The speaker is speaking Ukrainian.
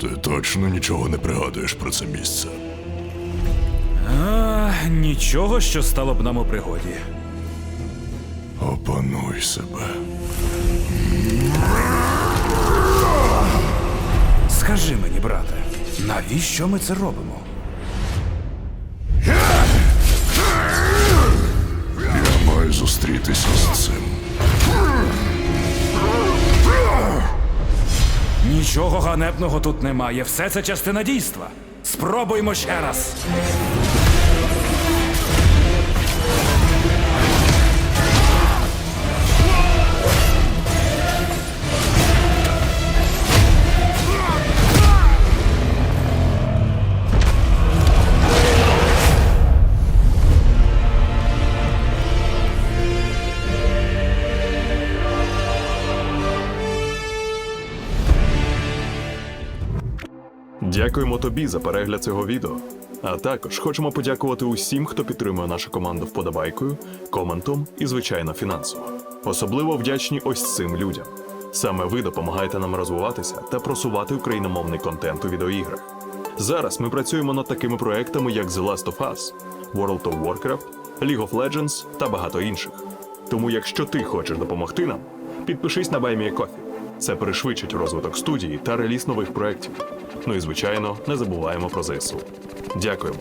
Ти точно нічого не пригадуєш про це місце. А, нічого, що стало б нам у пригоді. Опануй себе. Скажи мені, брате, навіщо ми це робимо? Я маю зустрітися з цим. Нічого ганебного тут немає. Все це частина дійства. Спробуймо ще раз. Дякуємо тобі за перегляд цього відео. А також хочемо подякувати усім, хто підтримує нашу команду вподобайкою, коментом і, звичайно, фінансово. Особливо вдячні ось цим людям. Саме ви допомагаєте нам розвиватися та просувати україномовний контент у відеоіграх. Зараз ми працюємо над такими проектами, як The Last of Us, World of Warcraft, League of Legends та багато інших. Тому, якщо ти хочеш допомогти нам, підпишись на BuyMeACoffee. Це пришвидшить розвиток студії та реліз нових проєктів. Ну і звичайно, не забуваємо про ЗСУ. Дякуємо.